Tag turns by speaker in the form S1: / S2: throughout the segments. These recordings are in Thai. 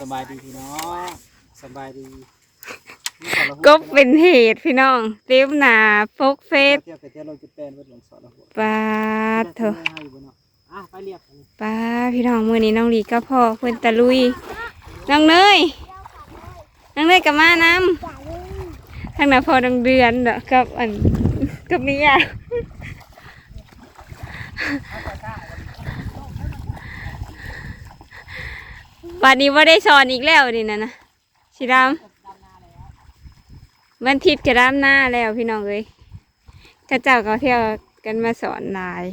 S1: สบายดีพี่น้องสบายดี
S2: กบเป็นเหตุพี่น้องเต็มหนาฟกเฟส
S1: เที่ยวไปเที่ยวลงจุดแปนเวทหลงสอนแล้วหัว
S2: ปาดเถอะ
S1: ป้า
S2: พี่น้องมือนี้น้องลีก็พ่อเพื่อนตะลุยน้องเนยน้องเนยกับมาน้ำทางหน้าพอดังเดือนเด้อกับอันกับเมีย บัดนี้ว่าได้สอนอีกแล้วนี่นะนะชิดามวันทิตย์กระดามหน้าแล้วพี่น้องเอ้ยข้าเจ้าก็เที่ยวกันมาสอนหลาย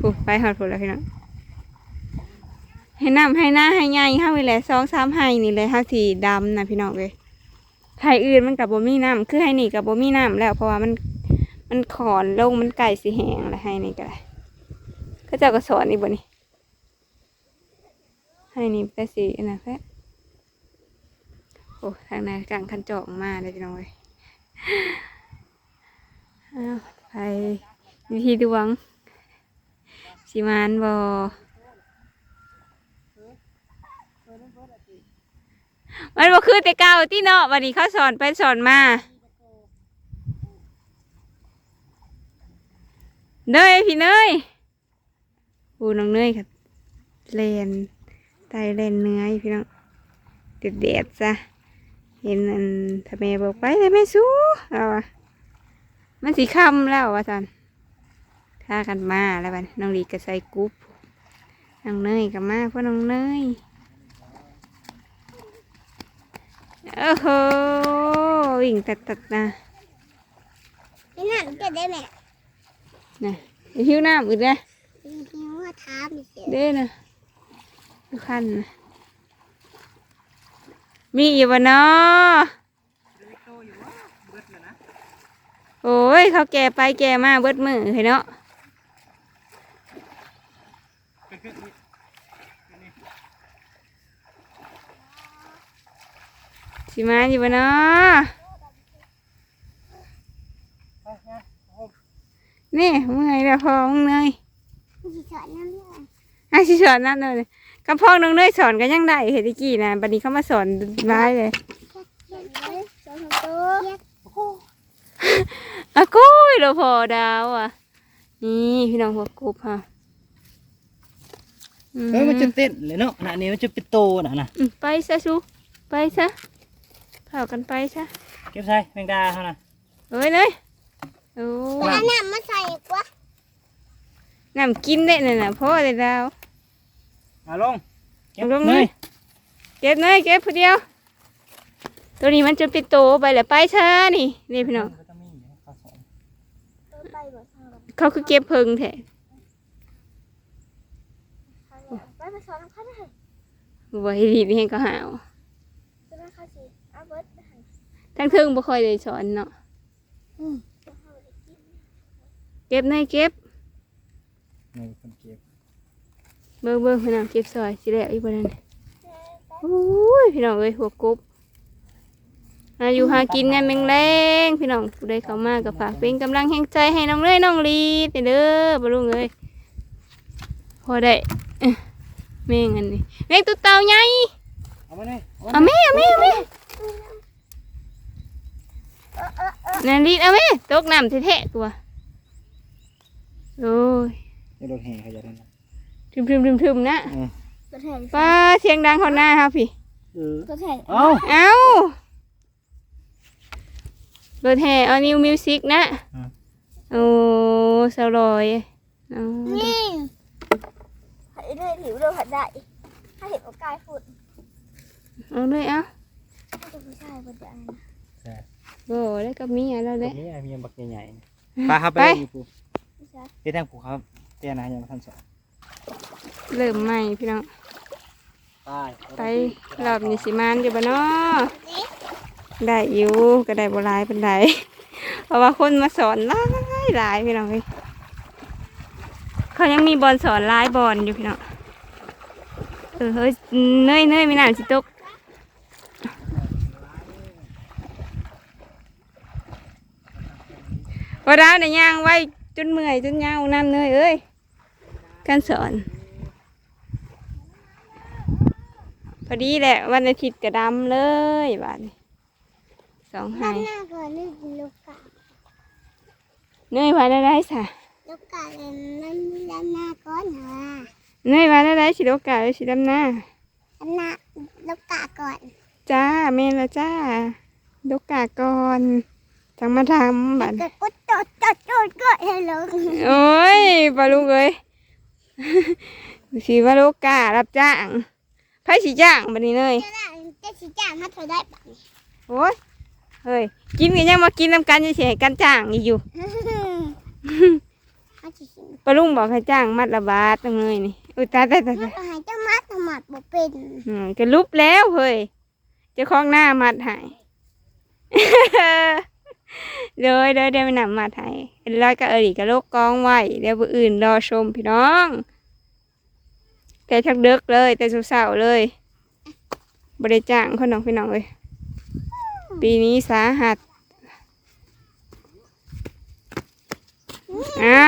S2: ผูไปหอดผูแล้วพี่น้องให้น้ำให้หน้าให้ใหญ่ห้าวิและสองสามให้นี่เลยห้าสีดำนะพี่น้องเลยไห้อื่นมันกับบมี่น้ำคือให้นี่กับบมี่น้ำแล้วเพราะว่ามันมันขอนลงมันไก่สีแหงแล้วให้นี่ก็ได้ก็เจ้าก็สอนอีกบ่นี่ ให้นี่แต่สีนะแค่โอ้ทางในกลางคันจอกมาเลยพี่น้องเลยอ้าวไปวิธีดวงสิมานบอมันบ่คือแต่เก่าที่เนาะวันนี้เขาสอนไปสอนมาเนยพี่เนยปูน้องเนยค่ะเลน ไตเลนเนื้ออยู่พี่น้องเด็ดเด็ดๆซะเห็นอันทำไมบอกไปเลยไม่สู้เอาวะมันสีค่ำแล้ววะจันฆ่ากันมาแล้วบัดน้องลีก็ใส่กรุ๊ปน้องเนยก็มาเพราะน้องเนยโอ้โหวิ่งตัดตัดๆนะ
S3: นี่นั่นก็ได้ไหม
S2: นะไปหิวน้ำอึดเลย
S3: นี่ว่าท้ามีเสีย
S2: เด้นะดู คันนมีอยู่บ่เนาะโอ้ย เขาแก่ไปแก่มาเบิดมือเห็นเนาะสิมาอยู่บ่เนาะนี่เมื่อยแล้วพอมึงเนย
S3: มีส อนน้ำเลือด
S2: อาชิสอนนั่นเลยกำพองน้องเนยสอนกันยังได้เฮติกี้นะบัดนี้เขามาสอนร้ายเลย
S3: อะ
S2: กุ้ยเราพอดาวอะ นี่พี่น้องหัวกุบค่ะ
S1: เฮ้ยมันจะเต้นเลยเนาะน่ะนี้มันจะเป็นโตน่ะนะ
S2: ไปซะชูไปซะเผากันไปซะ
S1: เก็บใส่แมงดาเขานะ
S2: เอ้ยเลยโอ้
S3: แล้น้ำมาใส่กว่า
S2: น้ำกินได้น่ะนะพ่อเลยดาว
S1: เอาลงเก็บ
S2: เอาลง
S1: เล
S2: เลยยเก็บเลยเก็บผู้เดียว ตัวนี้มันจะเป็นโตไปแล้วไปซะนี่นี่พี่น้อง
S1: วิตามินเนี่ยเขาสอน
S3: ไปบ่ทาง
S2: เขาคือเก็บเพิงแท้
S3: ไปไปสอนน้ำข้าวได้
S2: บ่ให้ดีนี่ให้ก็หาว
S3: จะได้ข้าวสิเอาเบิร์ด
S2: ทั้งเทิงบ่ค่อยได้สอนเนาะเก็บในเก็บ
S1: นี่คนเก็บ
S2: เบิ่งเบิ่งพี่น้องเก็บซอยสิแล้วอีกบ่นั่นโอ้ยพี่น้องเอ้ยหัวกบหาอยู่หากินเนี่ยแมงแรงพี่น้องผู้ใดเข้ามาก็ฝากเป็นกำลังแห่งใจให้น้องเลยน้องลีดเด้อบ่ลุงเอ้ยพอได้เอ้อแม่งอันนี้แม่งตุ๊เต่าใหญ่
S1: เอามาเลย
S2: เอาแม่เอาแม่เอาแม่นั่นลีดเอาแม่ตกน้ำแท้ๆตัวโอ้ย
S1: เดี๋ยวรถแห่เขาจะได้นะ
S2: ทึมทึมทึมทึมๆๆนะ
S3: ตัวแทน
S2: ป้าเสียงดังคนหน้าครับพี่
S1: เออ
S3: ตัวแทน
S1: เอา
S2: เอารถแห่เอานิวมิวสิกนะโอ้สาวลอยเอา
S3: นี่ให้ด้วยหลิวด้วยผัดได้ถ้าเห็นโอกายฝุ่น
S2: เอาเลยเอา
S3: ถ้าเป็นผู้ชายผัดได้
S1: ใช่
S2: โอ้ได้กับเมียแล้ว
S1: ตร
S2: เด้
S1: งนี้มีบักใหญ่ๆปลาครับไป
S2: ไป
S1: อยู่ปู
S3: ผู้ชาย
S1: เดี๋ยวแทงผูครับ เตี้ยนะยังไม่ทันสอน
S2: เริ่มใหม่พี่น้อง
S1: ไป
S2: ไปรอบนี้สิมานอยู่บ้านนาะได้อยู่ก็ได้บหลายเป็นไดเพราะว่าคนมาสอนหลายหลายพี่น้องเอ้ยเขายังมีบอลสอนหลายบอลอยู่พี่น้องเออเฮ้ยเนยเนยมีหนานสิตกพอดาวเนี่ยย่างไว้จนเมื่อยจนยาวน้ำเนยเอ้ย การสอนอดีแหละวันอาทิตย์ก็ดำเลยบาดนี้สองไห้
S3: ด้านหน้าก่อนนี่ลูกกา
S2: เนยว่าได้ได้สะ
S3: ลูกกาเลยนั่นด้านหน้าก่อนนะ
S2: เนยว่าได้ได้สิโลกาหรือสิดำหน้า
S3: ด้านหน้าลูกกาก่อน
S2: จ้าเมนละจ้าโลกาก่อนจังมาทำบัด
S3: ก็กดจดจดจดก็ให้ลง
S2: โอ้ยบาลูกเอ้ย สิว่าโลการับจ้างไผสิจ้างบัดนี้เนย
S3: จะได้จะชี้จ้างมาเธอได้ปะ
S2: โอ้ยเฮ้ยกินกันยังมากินน้ำกันจะเสียกันจ้างอีกอยู่
S3: มาชี้ชิม
S2: ปาลุงบอกให้จ้างมัดละบาทตรงเลยนี่อุ้ยตายตายตาย
S3: มา
S2: ตาย
S3: ก็ให้เจ้ามัดทำหมัดบ่เป็น
S2: อืมก็ลุบแล้วเฮ้ยเจะคล้าของหน้ามัดใหาย เลยเลยเดี๋ยวไปนำมัดใหายแล้วก็เอริก็โลกกองไว้เดี๋ยวผู้อื่นรอชมพี่น้อง แต่ชักเดึกเลย แต่สาวๆเลยบริจางคนน้องพี่น้องเลย ปีนี้สาหัสอ้า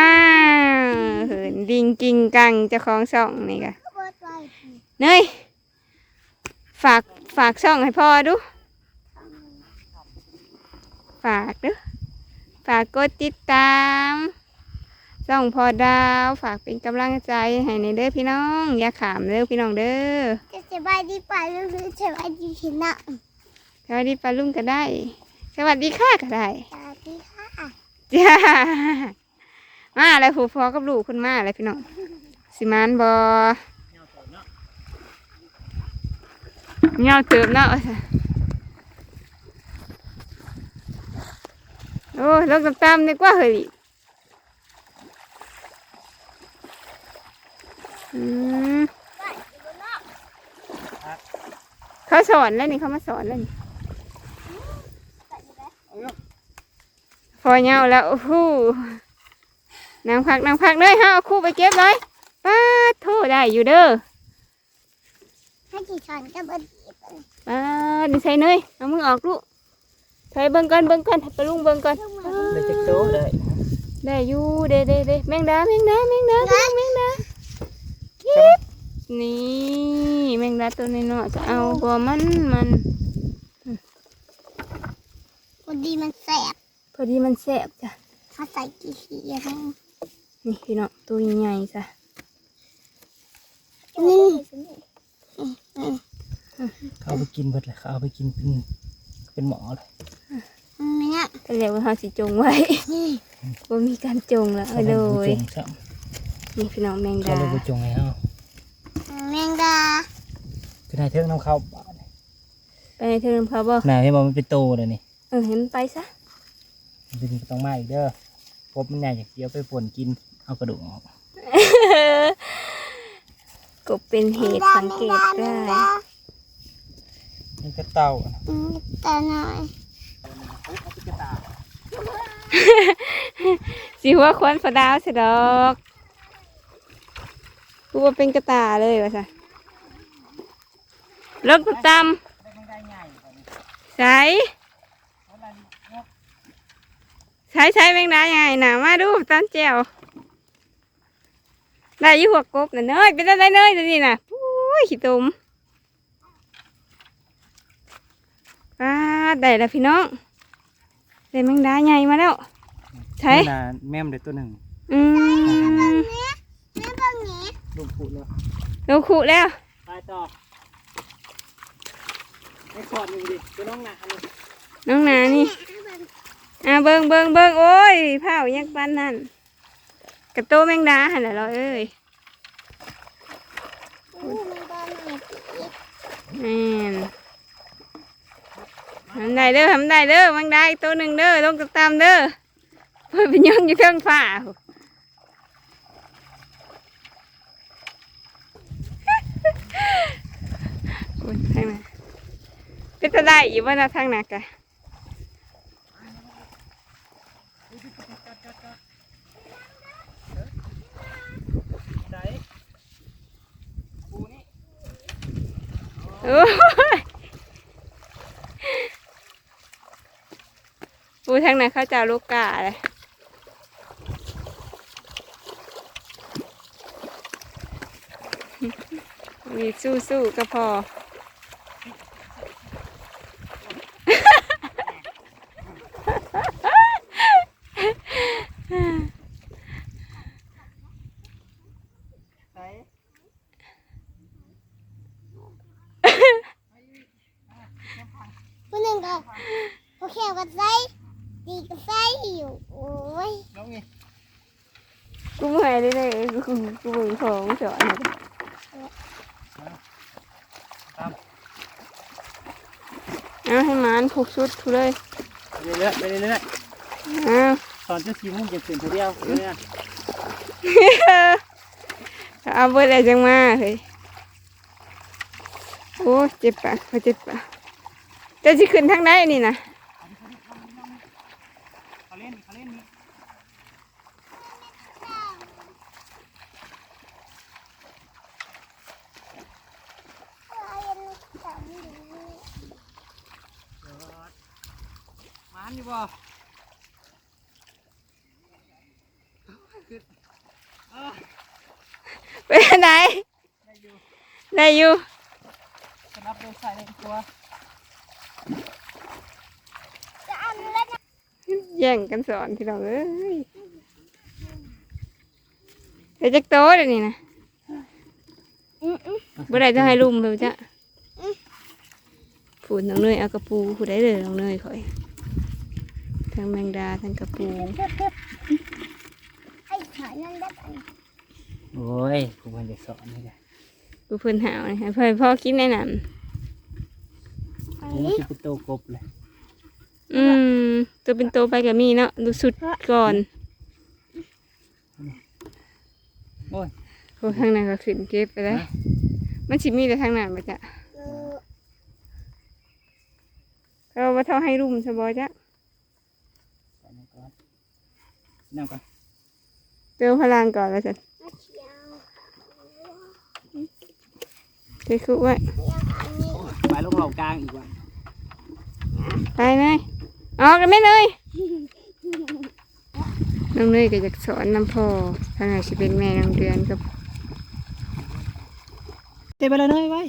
S2: เหินดิงกิงกังเจ้าของช่องนี่กะ
S3: เบิดไว้
S2: เนยฝากฝากช่องให้พ่อดู ฝากเด้อฝากกดติดตามช่องพอดาวฝากเป็นกำลังใจให้ในเด้อพี่น้อง อย่าขามเด้อพี่น้องเด้อ
S3: จะสบายดีป่ะหรือสบายดีพี่น้อง
S2: สวัสดีปลาลุงก็ได้ สวัสดีค่ะก็ได้
S3: สวัสดีค่ะ
S2: จ้ามาแล้วผูพอกับลูกคุณมาแล้วพี่น้องสิมานบอเงาเติมเนาะ อ้ยลงตามๆดีกว่าเฮ้ยอืมเขาสอนแล้วนี่เขามาสอนแล้วนี่พอเงาแล้วโอ้โหนางพักนางพักเลยฮะเอาคู่ไปเก็บเลยป้าดโทษได้อยู่เด้อ
S3: ให้จีชอนก็เบิดดีไป
S2: ป้าดนี่ใส่เนยเอามือออกลูก ใส่เบิ่งก่อนเบิ่งก่อนให้ปลาลุงเบิ่งก่อน
S1: ได้จักโตได้
S2: ได้อยู่เด้เด้เด้แมงดาแมงดาแมงดาพี่น้องแมงดาเก็บนี่แมงดาตัวนี้เนาะจะเอาบ่มันมัน
S3: วันดีมันแสบ
S2: พอดีมันแสบจ้ะ
S3: เขาใส่กี่ขีดนะ
S2: นี่พี่น้องตัวใหญ่ๆจ้ะ
S3: นี่
S1: เขาเอาไปกินเบิดเลยเขาเอาไปกินเป็น เป็นหมอเลย
S3: เนี่ย
S2: ก็แล้วเฮาสิจงไว้บ่มีการจงแล้ว
S1: เขา
S2: เออ
S1: เล
S2: เลยย
S1: จงซ้
S2: นี่พี่น้องแมงำ
S1: เขา
S2: ดา
S1: เลยไปจงให้เขา
S3: แมงดา
S1: คือให้เทิงน้ำเข้าบ้าน
S2: ไปในเทิงเขาบ่
S1: น่าให้บอกมันเป็นโตเลยนี่
S2: เออเห็นไปซะ
S1: มันเป็นต้องมาอีกเด้อพบมันใหญ่อยากเดียวไปป่นกินเอากระดูกออก
S2: ก็เป็นเหตุสังเกตได้
S1: นี่ก็เต่าอะ
S3: อืมตาหน่อย
S2: สิหัวควันฝาดาวเสยดอกกูว่าเป็นกระตาเลยว่าซะลงตามใส่ใช้ใช้แมงดาใหญ่หนามาดูตอนเจียวได้อยี่หัวกบน่ะเนยเป็นอะไรเนยตัวนี้น่ะปุ้ยขี้ตุ่ม อ่าได้แล้วพี่น้องได้แมงดาใหญ่มาแล้วใช่
S1: น่าแม่มเด็ดตัวหนึ่ง
S2: อืม
S3: แม่เบิ่งนี้
S1: ลูกผูดแล้ว
S2: ลงขุแล้ว
S1: ไปต่อไอ้ขอดหนึ่งดิตัวน้องหนาเลย
S2: น้องหนานี่อ่าเบิงเบิงเบิงโอ้ยเผายักปันนั่นกระโตแมงดาหันแหละเราเอ้ย
S3: อู้แมงดาหน่อยสิ
S2: แม่น ทำได้เด้อทำได้เด้อแมงดาอีกตัวหนึ่งเด้อลงตามเด้อเพื่อไปย่องอยู่เครื่องฝ่าโอ้ยทางนั้นเป็นตะได้อยู่ว่านาทางหนักอะ
S1: ไหนปูนี่
S2: โอ้ย ปูทางไหนเขาจะลูกกาเลยมีสู้ๆก็พอ
S3: พอแค่กันใส่ดีกันใส่อยู่โอ้ย
S1: น้องนี่
S2: กูเมื่อยเลยเลยกู กูกูมึงของสอนเลย
S1: ตาม
S2: เอาให้หมานผูกชุดทุเลย
S1: ไปเรื่อยๆไปเรื่อย
S2: เอา
S1: ๆตอนจะสี่โมงจะตื่นตัวเดียวเนี่ย
S2: เอาเบิดอะไรจังมาเฮ้ยโอ้เจ็บปะเขาเจ็บปะจะสิขึ้นทางไหนนี่นะ
S1: เขาเล่นเขาเล่นนี่ มันอยู่บ่
S2: ไปทางไหนได้อยู่
S1: สนับโดนใส่ในตัว
S3: จะเอาเล่น
S2: แย่งกันสอนที่เราเอ้ยเดี๋ยวจะโตเดี๋ยวนี้นะ
S3: อืมอืม
S2: บ่ได้จะให้ลุมเลยจ้ะผูดน้องเนยเอากระปูผูดได้เลยน้องเนยคอย ทั้งแมงดาทั้งกระปู
S3: ไอ้ขายนั่นได้กัน
S1: โอ้ยกูมันจะสอนนี่แหละ
S2: กูเพิ่นหาวนี่ให้เพิ่นพ่อกินในน้
S3: อัน
S1: กู
S3: นี้
S1: จะเป็นโตกบเลยำ
S2: อืม ตัวเป็นโตไปกับมีเนาะดูสุดก่อน
S1: โอ้ย
S2: โอ้ทางนั้นก็ขึ้นเก็บไปแล้วมันสิมีแต่ทางนั้นมาจ้ะ
S3: เออ
S2: เราว่าเท่าให้รุมสบอยจ้ะ
S1: ใส่นี่ก่อน นั่งก่อน
S2: เติมพลังก่อนแล้วจ้ะ
S3: มาเชียว
S2: เทคุไว้
S3: เชียวอันนี้
S1: โอ้ยไปลงเหล่ากลางอีกว่ะ
S2: ไปเลยออกกันไหม่เลยน้องเนยก็อยากสอนน้ำพอทางไหนสิเป็นแม่น้องเดือนกับ
S1: เตะไปเลยเนยไว้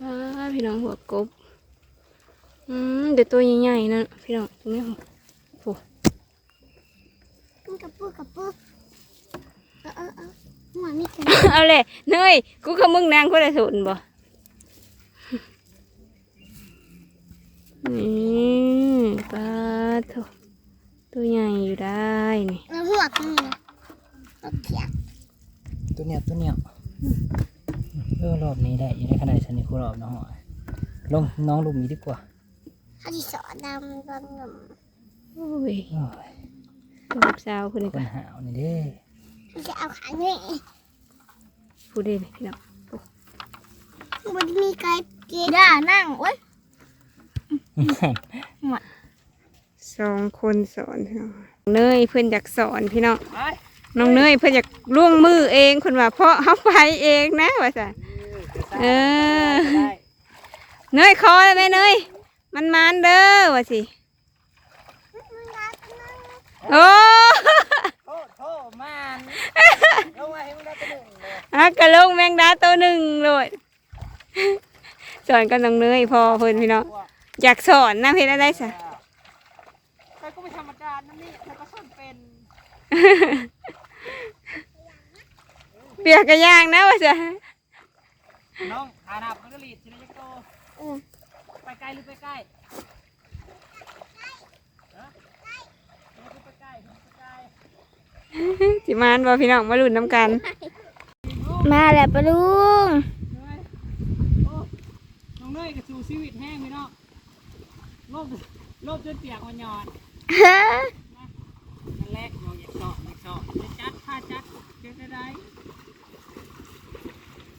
S2: ป้าพี่น้องหัวกบ อืมเดี๋ยวตัวใหญ่ๆนะพี่น้องตรงนี้โอ้
S3: ปุ้ กระปุกกระปุกเออเออเออหัวมีกัน
S2: เอาเลยเนยกูกับมึงนางคนละสุนบ่นี่ป้าโถตัวใหญ่อยู่ได้นี่
S3: แล้วหัวกันนะรถเถียง
S1: ตัวเนี้ยตัวเนี้ยเออรอบนี้ได้อยู่ในขนาดฉันนี่กูรอบน้องอะลงน้องลุมนี้ดีกว่า
S3: เขาจะสอนดำกันหนุ่ม
S2: โอ้ย
S1: โอ้ย
S2: ตัว ลูกสาวคนนี้
S1: ค
S2: ก็
S1: นหาวนี่เด้
S3: เขาจะเอาขานี่
S2: พูดได้เลยพี่น้อง
S3: มันมีไก่เจี๊ย่านั่งโอ้ย
S2: สองคนสอนพี่น้องเนยเพื่อนอยากสอนพี่น้อง
S1: ไป
S2: น้องเนยเพื่อนอยากล่วงมือเองคนว่าเพราะเขาไปเองนะว่าสันเออ
S1: ได้
S2: เนยคอเลยไหมเนยมันมันเด้อว่าสิ โอ้
S1: โทษโทษมันลงมาให้มึงได้ตัวหนึ่งเลย
S2: ฮักกะลงแมงดาตัวหนึ่งเลยสอนกันน้องเนยพอเพื่อนพี่น้องอยากสอนนะเพื่อนอะไรสะ
S1: ใครก็ไม่ธรรมดานั่นนี่ใครก็สอนเป็น
S2: เปียกกระย่างนะว่าจะ
S1: น้องอาดับมันก็รีดชิลยักโตไปไกลหรือไปใกล้ฮะไปใกล้ไปใกล้
S2: จิมานบอพี่น้องมาลุ้นน้ำกัน
S3: มาแล้วปะลุง
S1: เนยโอ้น้องเนยก็สู่ชีวิตแห้งพี่น้องโลบโลบจนเปียกอ่อนหยอดนั่นแรกเราอยากเจาะอยากเจาะจะจัดผ้าจัดเจ๊ได้ได้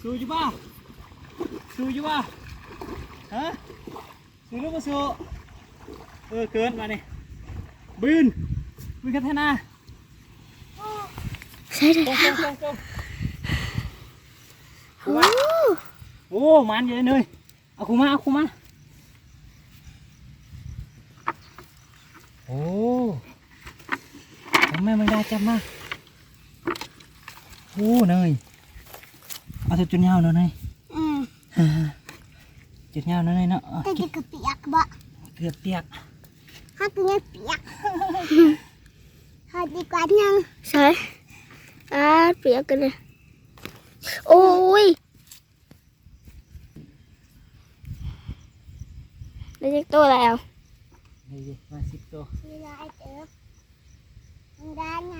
S1: สู้อยู่ป่ะสู้อยู่ป่ะฮะสู้หรือไม่สู้เออเกินมาเนี่ยบืนบืนกันเถอะนะ
S3: ใช่เลย
S1: ตรงตรงตรงตรง
S3: โอ้
S1: โอ้มันเยอะเลยเอาคูมาเอาคูมาโอ้ทำไมมันได้จับมาโอ้เนยเอาตัวจุดยาวแล้วเนย
S3: อืม
S1: จุดยาวแล้วเนยเนาะเอา
S3: แต่จะกระเปียกบ่
S1: เกือบเปียก
S3: ถ้าตัวนี้เปียกหาดีกว่ายังใช่ อ่าเปียกกันเลยโอ้ยได้เล็กโตแล้ว
S1: นี่ดิมาสิบตัว
S3: มีลายเติบมันได้ไง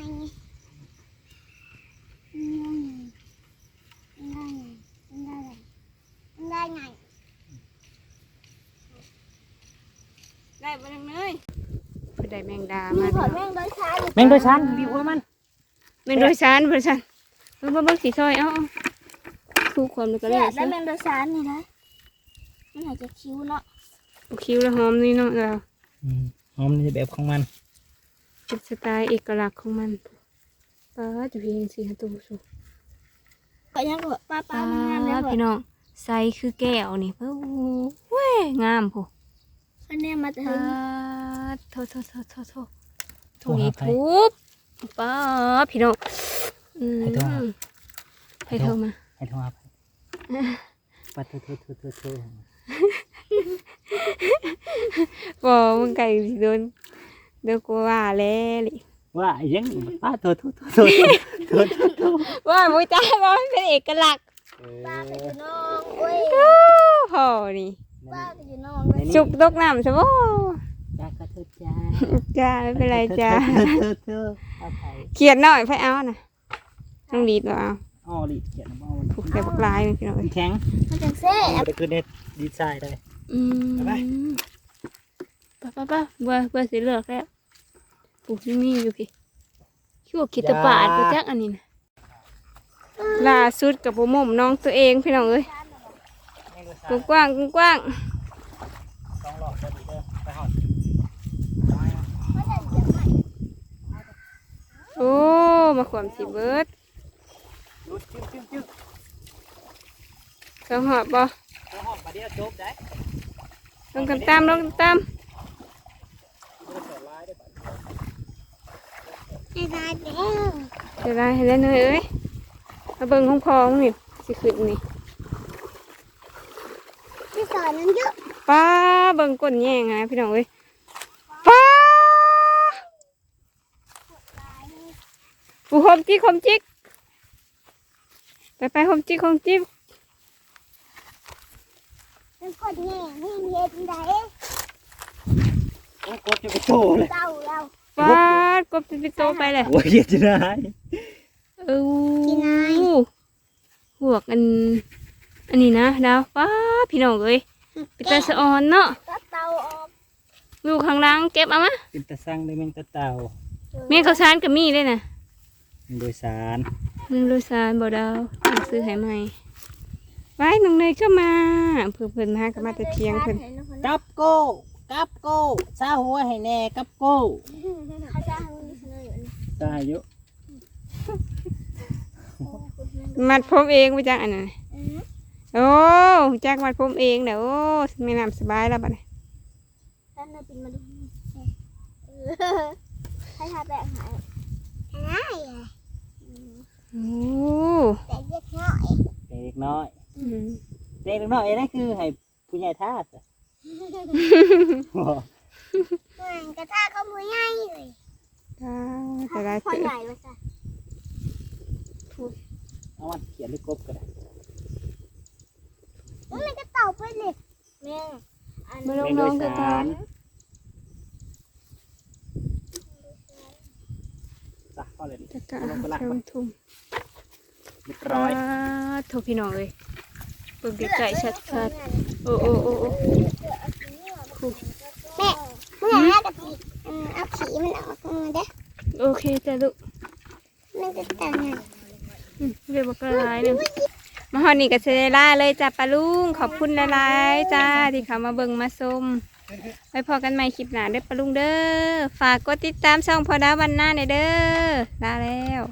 S3: มันได้ไงมันได้ไงมันได้ไง
S2: ได้บ่นังเนยผู้ใดแมงดา
S3: มี
S2: มา
S3: ขอ
S2: พี่
S3: แม่
S2: น้อง
S3: งโดยช้า
S1: แมงโดยชันดีกว่ามัน
S2: แมงโดยสารบ่ซันเบิ่งเบิ่งเบิ่งสีซอยเอ้าๆคู่ความแล้วก็
S3: แล้
S2: แล้วว
S3: แล้วแม่งโดยช้านี่นะมันอาจจะคิ้วเนาะ
S2: คิ้วแล้วหอมนี่เนาะเรา
S1: อืมหอมในแบบของมัน
S2: เป็นสไตล์เอกลักษณ์ของมันป้าจะเพียงสีตัวสูง
S3: ก็ยังก็ป้าป้า
S2: ป้า
S3: มันงามแล้ว
S2: พี่น้องใสคือแก้วนี่เพิ่นเว้ยงามโพ
S3: อันนี้มาถึ
S2: ป้างโทโทโทโทโท
S1: โท
S2: ถุ
S1: ร
S2: ย
S1: หาใคร
S2: ทุบ ป้าพี่น้องอืม
S1: ให้โทรหา
S2: ให้โทรมา
S1: ให้โทรหาไปปัดเถอะเถอะเถอะเถอะเถอะ
S2: บอกมึงไก่สิโดนเดี๋ยวกูว่าแล้วลิ
S1: ว่ายังป้าโทษโทษโทษโทษโทษโทษโทษ
S2: ว่ามุ้ยจ้าว่ามันเป็นเอกลักษณ์
S3: ป้าก็อยู่น้องเว้ย
S2: โอ้โหนี่
S3: ป้าก็อยู่น้องเว้ย
S2: จุกตกน้ำใช่ปะ
S1: จ้าก็โทษจ้า
S2: จ้าไม่เป็นไรจ้า
S1: เธอเธอเอาไป
S2: เขียนหน่อยไฟเอานะต้องดีดเอา
S1: อ๋อรีดเขียนมาวัน
S2: ผูกแต่บักลายนี่พี่น้องเอ้ย
S1: แข็ง
S3: มันจังเซ่
S1: ไปคือเน็ตดีไซน์ได้
S2: อืม
S1: ไป
S2: ไป้าป้าป้าเบื่อเบื่อสีเหลือกแล้วผูกนี่อยู่พี่คิดว่าคิดแตะปาดไปจักอันนี้นะล่าสุดกับผมมน้องตัวเองพี่น้องเอ้ยกว้างๆกว้างๆ
S1: สองหลอดก็ดีเด้อไปหอด
S2: โอ้มาขวามสีเบิร์ด
S1: รุดจิ้มจิ้มจิ้ม
S2: เขาหอบบ่
S1: ไปหอดปลาเดียวจบได้
S2: ลงกันตามลงกันตาม
S3: ไม่ได้เด้อ
S2: เดี๋ยวได้ให้เล่นเลยเอ้ยมาเบิ่งของพองนี่สิขึ้นนี่
S3: ที่สอนนั้นเยอะ
S2: ป้าเบิ่งก้นแย่งไงพี่น้องเอ้ยป้า ผู้คมจิกคมจิก ไปไปคมจิกคมจิก
S3: มันกดแง่ให้เฮ็ดได้
S1: โอ้กดจะไปโตเลย
S3: เจ้าเรา
S2: ป้ากบจะไปโตไปเลย
S1: โอ้ยเหี้ยจะได้
S2: เออหวกอัน อันนี้นะดาวป้าพี่น้องเอ้ยเป็นตาสะออนเนาะ
S3: ก็เตาออก
S2: ลูกข้างล่างเก็บเอามา
S1: เป็นตะสั่งได้แมงตะเต่า
S2: เมียข้าวสารก็มีเลยนะ
S1: โดยสาร
S2: มึงดูสารบ่ดาวต้องซื้อให้ใหม่ไว้น้องเนยก็มาเพื่อเพิ่นมาก็มาแต่เที่ยงเพิ่น
S1: กับโก้กับโก้ซาหัวให้แน่กับโก้
S3: เขาจะให้มันเสนออยู่นี่
S1: ซาอยู่
S2: มัดผมเองไปจักอันนั้นน่ะ
S3: อือ
S2: โอ้จักมัดผมเองเด้อโอ้ไม่น้ำสบายแล้วบัดนี้
S3: ท่านน่ะปินมาดูเออให้ทาแปะหายอะไรอะ
S2: โอ้
S3: แต่เล็กน้อย
S1: เด็กน้อย
S2: อืม
S1: เด็กน้อยนั่นคือให้ผู้ใหญ่ทาสอะ
S3: มันกระทาก็มือใหญ่เลย
S2: ตายแต่ได้
S3: พอ
S2: เจอ
S3: ใหญ่เลยจ้ะ
S1: เอามันเขียนด้วยกบก็ได้
S3: มันก็เต่าไปเลยแม่อัน
S2: มา
S3: นี้
S2: ลงน้องกระทานะ
S1: เอาเลย
S2: ตะกะเชิงทุ่ม
S1: เรียบร้อย
S2: โทษพี่น้องเลยเบิ่งใกล้ๆชัดๆโอ้โอ้โอ้โอ้
S3: แม่เมื่อไหร่กะทิเอาขี้มันออกมาเด้อ
S2: โอเคจ้ะลูก
S3: มันจะแต่งงาน
S2: อืมเรียกว่ากระไรหนึ่งมาฮอดนี่กับเซเดล่าเลยจ้ะปลาลุงขอบคุณหลายๆจ้าที่เขามาเบิ่งมาชม ไว้พอกันใหม่คลิปหน้าเด้อปลาลุงเด้อ ฝากกดติดตามช่องพอดาวันหน้าในเด้อลาแล้ว